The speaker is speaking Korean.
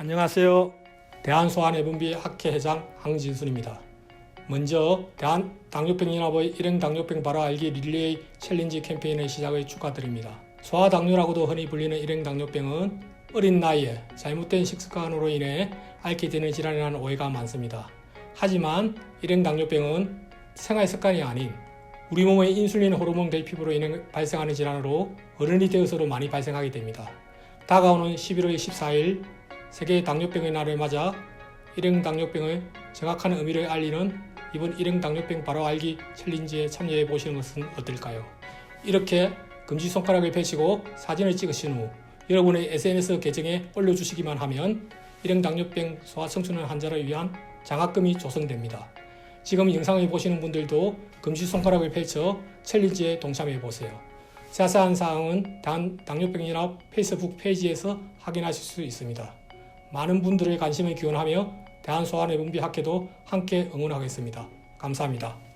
안녕하세요. 대한소아내분비 학회 회장 황진순입니다. 먼저 대한당뇨병연합의 일행 당뇨병 바로 알기 릴레이 챌린지 캠페인의 시작을 축하드립니다. 소아당뇨라고도 흔히 불리는 일행 당뇨병은 어린 나이에 잘못된 식습관으로 인해 앓게 되는 질환이라는 오해가 많습니다. 하지만 일행 당뇨병은 생활 습관이 아닌 우리 몸의 인슐린 호르몬 결핍으로 인해 발생하는 질환으로 어른이 되어서도 많이 발생하게 됩니다. 다가오는 11월 14일 세계 당뇨병의 날을 맞아 일행 당뇨병의 정확한 의미를 알리는 이번 일행 당뇨병 바로 알기 챌린지에 참여해 보시는 것은 어떨까요? 이렇게 금지 손가락을 펼치고 사진을 찍으신 후 여러분의 SNS 계정에 올려주시기만 하면 일행 당뇨병 소아 청소년 환자를 위한 장학금이 조성됩니다. 지금 영상을 보시는 분들도 금지 손가락을 펼쳐 챌린지에 동참해 보세요. 자세한 사항은 단 당뇨병연합 페이스북 페이지에서 확인하실 수 있습니다. 많은 분들의 관심을 기원하며 대한소아내분비학회도 함께 응원하겠습니다. 감사합니다.